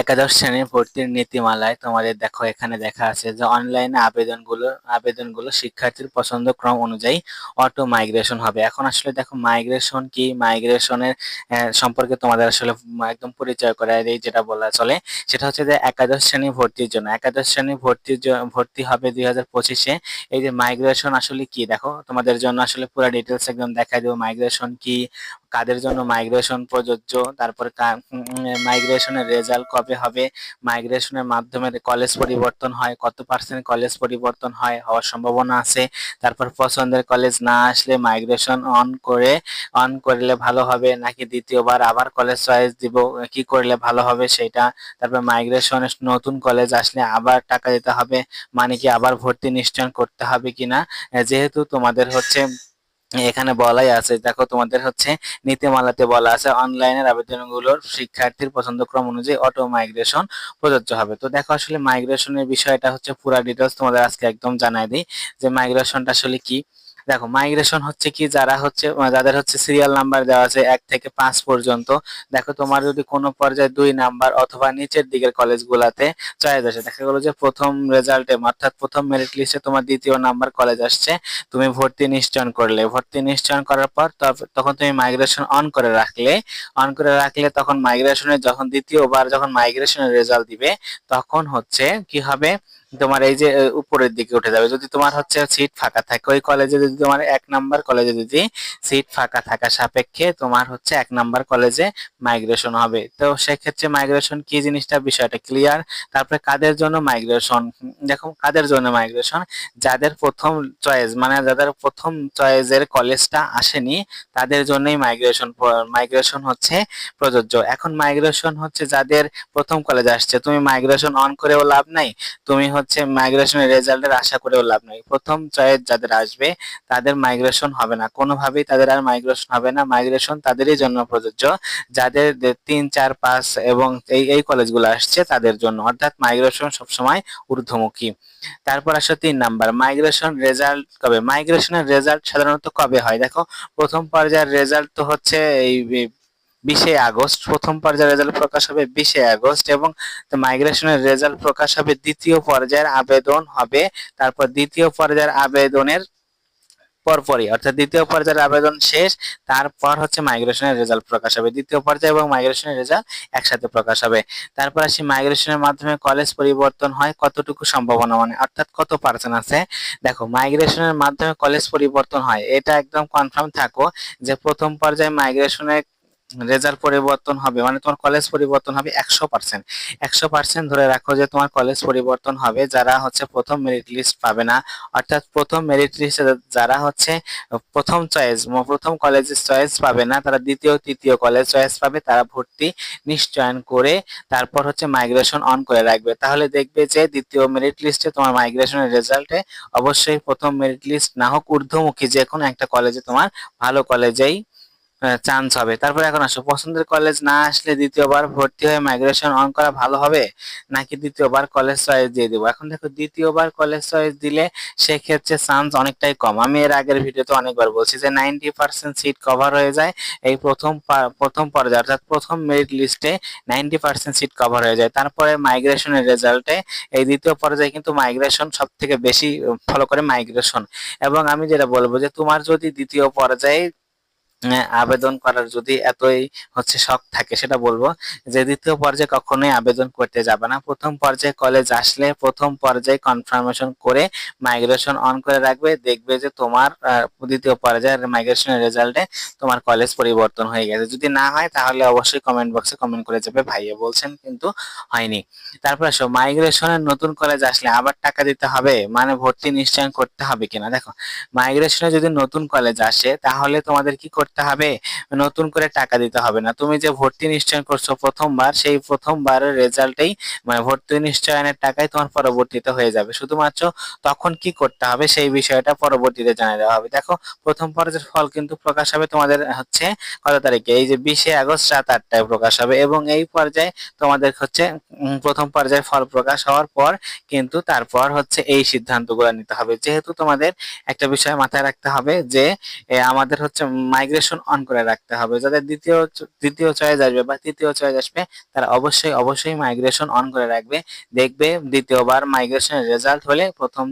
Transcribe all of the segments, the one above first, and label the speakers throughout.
Speaker 1: একাদশ শ্রেণির ভর্তির নীতিমালায় তোমাদের দেখো, এখানে দেখা আছে যে অনলাইনে আবেদনগুলো আবেদনগুলো শিক্ষার্থীর পছন্দ ক্রম অনুযায়ী অটো মাইগ্রেশন হবে। এখন আসলে দেখো মাইগ্রেশন কি? মাইগ্রেশনের সম্পর্কে তোমাদের আসলে একদম পরিচয় করায় এই যেটা বলা চলে। সেটা হচ্ছে যে একাদশ শ্রেণি ভর্তির জন্য। একাদশ শ্রেণি ভর্তির ভর্তি হবে দুই হাজার পঁচিশে। এই যে মাইগ্রেশন আসলে কি? দেখো, তোমাদের জন্য আসলে পুরো ডিটেলস একদম দেখাই দেবো। মাইগ্রেশন কি? কাদের জন্য মাইগ্রেশন প্রযোজ্য। তারপরে মাইগ্রেশনের রেজাল্ট কবে হবে? মাইগ্রেশনের মাধ্যমে কলেজ পরিবর্তন হয়, কত পার্সেন্ট কলেজ পরিবর্তন হয় হওয়ার সম্ভাবনা আছে। তারপর পছন্দের কলেজ না আসলে মাইগ্রেশন অন করে অন করলে ভালো হবে নাকি দ্বিতীয়বার আবার কলেজ চয়েস দিব, কি করলে ভালো হবে সেটা। তারপর মাইগ্রেশনের নতুন কলেজ আসলে আবার টাকা দিতে হবে মানে কি আবার ভর্তি নিশ্চয়ন করতে হবে কিনা? যেহেতু তোমাদের হচ্ছে এখানে বলাই আছে, দেখো তোমাদের হচ্ছে নীতিমালাতে বলা আছে অনলাইনের আবেদনগুলোর শিক্ষার্থীর পছন্দক্রম অনুযায়ী অটো মাইগ্রেশন প্রযোজ্য হবে। তো দেখো আসলে মাইগ্রেশনের বিষয়টা হচ্ছে পুরা ডিটেলস তোমাদের আজকে একদম জানাই দিই যে মাইগ্রেশনটা আসলে কি। দেখো মাইগ্রেশন হচ্ছে কি? যারা হচ্ছে, যাদের হচ্ছে সিরিয়াল নাম্বার দেওয়া আছে এক থেকে পাঁচ পর্যন্ত, দেখো তোমার যদি কোনো পর্যায়ে দুই নাম্বার অথবা নিচের দিকের কলেজগুলাতে চয়েস আসে, দেখা গেলো যে প্রথম রেজাল্টে অর্থাৎ প্রথম মেরিট লিস্টে তোমার দ্বিতীয় নাম্বার কলেজ আসছে, তুমি ভর্তি নিশ্চয়ন করলে। ভর্তি নিশ্চয়ন করার পর তখন তুমি মাইগ্রেশন অন করে রাখলে অন করে রাখলে তখন মাইগ্রেশনের যখন দ্বিতীয়বার যখন মাইগ্রেশনের রেজাল্ট দিবে, তখন হচ্ছে কি হবে? তোমার এই যে উপরের দিকে উঠে যাবে। যদি তোমার হচ্ছে সিট ফাঁকা থাকে, ওই কলেজে যদি তোমার এক নাম্বার কলেজে যদি সিট ফাঁকা থাকা সাপেক্ষে তোমার হচ্ছে এক নাম্বার কলেজে মাইগ্রেশন হবে। তো সেক্ষেত্রে মাইগ্রেশন কি জিনিসটা? বিষয়টা ক্লিয়ার তারপরে কাদের জন্য মাইগ্রেশন দেখো, কাদের জন্য মাইগ্রেশন যাদের প্রথম চয়েস মানে যাদের প্রথম চয়েসের কলেজটা আসেনি, তাদের জন্যই মাইগ্রেশন মাইগ্রেশন হচ্ছে প্রযোজ্য। এখন মাইগ্রেশন হচ্ছে যাদের প্রথম কলেজ আসছে। তুমি মাইগ্রেশন অন করেও লাভ নাই। তুমি হচ্ছে মাইগ্রেশনের রেজাল্টের আশা করেও লাভ নাই। প্রথম চয়েস যাদের আসবে, তাদের মাইগ্রেশন হবে না। কোনোভাবেই তাদের আর মাইগ্রেশন হবে না। মাইগ্রেশন তাদেরই জন্য প্রযোজ্য। যাদের তিন, চার, পাঁচ এবং এই এই কলেজগুলো আসছে, তাদের জন্য। অর্থাৎ মাইগ্রেশন সবসময় ঊর্ধ্বমুখী। তারপর আসে তিন নাম্বার। মাইগ্রেশন রেজাল্ট কবে? মাইগ্রেশনের রেজাল্ট সাধারণত কবে হয়? দেখো, প্রথম পর্যায়ের রেজাল্ট তো হচ্ছে এই বিশে আগস্ট প্রথম পর্যায়ের রেজাল্ট প্রকাশ হবে বিশে আগস্ট এবং মাইগ্রেশনের রেজাল্ট প্রকাশ হবে দ্বিতীয় পর্যায়ের আবেদন হবে। তারপর দ্বিতীয় পর্যায়ের আবেদনের পরপরই, অর্থাৎ দ্বিতীয় পর্যায়ের আবেদন শেষ, তারপর হচ্ছে মাইগ্রেশনের রেজাল্ট প্রকাশ হবে। দ্বিতীয় পর্যায়ে এবং মাইগ্রেশনের রেজাল্ট একসাথে প্রকাশ হবে। তারপর আসি মাইগ্রেশনের মাধ্যমে কলেজ পরিবর্তন হয়, কতটুকু সম্ভাবনা মানে অর্থাৎ কত পার্সেন্ট আছে? দেখো মাইগ্রেশনের মাধ্যমে কলেজ পরিবর্তন হয়, এটা একদম কনফার্ম থাকো যে প্রথম পর্যায়ে মাইগ্রেশনের রেজাল্ট পরিবর্তন হবে মানে তোমার কলেজ পরিবর্তন হবে একশো পার্সেন্ট একশো পার্সেন্ট ধরে রাখো যে তোমার কলেজ পরিবর্তন হবে, যারা হচ্ছে প্রথম মেরিট লিস্ট পাবে না, অর্থাৎ প্রথম মেরিট লিস্টে যারা হচ্ছে প্রথম চয়েস প্রথম কলেজের চয়েস পাবে না, তারা দ্বিতীয়, তৃতীয় কলেজ চয়েস পাবে, তারা ভর্তি নিশ্চয়ন করে তারপর হচ্ছে মাইগ্রেশন অন করে রাখবে। তাহলে দেখবে যে দ্বিতীয় মেরিট লিস্টে তোমার মাইগ্রেশনের রেজাল্টে অবশ্যই প্রথম মেরিট লিস্ট না হোক ঊর্ধ্বমুখী যে কোনো একটা কলেজে তোমার ভালো কলেজেই চান্স হবে। তারপর এখন আসো, পছন্দের কলেজ না আসলে দ্বিতীয়বার ভর্তি হয়ে মাইগ্রেশন অন করা ভালো হবে? নাকি দ্বিতীয়বার কলেজ চয়েস দিয়ে দেবো? এখন দেখো, দ্বিতীয়বার কলেজ চয়েস দিলে সেক্ষেত্রে চান্স অনেকটাই কম। আমি এর আগের ভিডিওতে অনেকবার বলছি যে নাইনটি পার্সেন্ট সিট কভার হয়ে যায় এই প্রথম প্রথম পর্যায়ে, অর্থাৎ প্রথম মেরিট লিস্টে নাইনটি পার্সেন্ট সিট কভার হয়ে যায়। তারপরে মাইগ্রেশনের রেজাল্টে এই দ্বিতীয় পর্যায়ে কিন্তু মাইগ্রেশন সব থেকে বেশি ফলো করে মাইগ্রেশন এবং আমি যেটা বলব যে তোমার যদি দ্বিতীয় পর্যায়ে আবেদন করার যদি এতই হচ্ছে শখ থাকে, সেটা বলব যে দ্বিতীয় পর্যায়ে কখনোই আবেদন করতে যাবে না। প্রথম পর্যায়ে কলেজ আসলে প্রথম পর্যায়ে কনফার্মেশন করে মাইগ্রেশন অন করে রাখবে, দেখবে যে তোমার দ্বিতীয় পর্যায়ের মাইগ্রেশনের রেজাল্টে তোমার কলেজ পরিবর্তন হয়ে গেছে। যদি না হয়, তাহলে অবশ্যই কমেন্ট বক্সে কমেন্ট করে যাবে। ভাইয়া বলছেন কিন্তু হয়নি। তারপর আসো মাইগ্রেশনের নতুন কলেজ আসলে আবার টাকা দিতে হবে? মানে ভর্তি নিশ্চয়ন করতে হবে কিনা? দেখো মাইগ্রেশনে যদি নতুন কলেজ আসে, তাহলে তোমাদের কি করতে হবে, নতুন করে টাকা দিতে হবে না। তুমি যে ভর্তি নিশ্চয়ন করছ প্রথমবার, সেই প্রথমবারের রেজাল্টেই মানে ভর্তি নিশ্চয়নের টাকাই তোমার পরবর্তীতে হয়ে যাবে। শুধুমাত্র তখন কি করতে হবে সেই বিষয়টা পরবর্তীতে জানিয়ে দেওয়া হবে। দেখো, প্রথম পর্যায়ের ফল কিন্তু প্রকাশ হবে তোমাদের হচ্ছে কত তারিখে? এই যে বিশে আগস্ট রাত আটটায় প্রকাশ হবে এবং এই পর্যায়ে তোমাদের হচ্ছে প্রথম পর্যায়ে ফল প্রকাশ হওয়ার পর কিন্তু তারপর হচ্ছে এই সিদ্ধান্তগুলো নিতে হবে। যেহেতু তোমাদের একটা বিষয় মাথায় রাখতে হবে যে আমাদের হচ্ছে মাইগ্রেশন মাইগ্রেশন অন করে রাখতে হবে। যাদের দ্বিতীয় দ্বিতীয় চয়েস আসবে বা তৃতীয় চয়েস আসবে, তারা অবশ্যই অবশ্যই মাইগ্রেশন অন করে রাখবে। দেখবে দ্বিতীয়বার মাইগ্রেশনের রেজাল্ট হলে প্রথম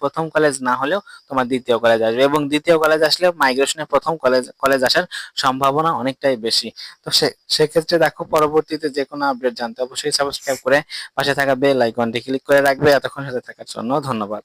Speaker 1: প্রথম কলেজ না হলেও তোমার দ্বিতীয় কলেজ আসবে এবং দ্বিতীয় কলেজ আসলে মাইগ্রেশনের প্রথম কলেজ কলেজ আসার সম্ভাবনা অনেকটাই বেশি। তো সেক্ষেত্রে দেখো পরবর্তীতে যে কোনো আপডেট জানতে অবশ্যই সাবস্ক্রাইব করে পাশে থাকা বেল আইকনটি ক্লিক করে রাখবে। এতক্ষণ সাথে থাকার জন্য ধন্যবাদ।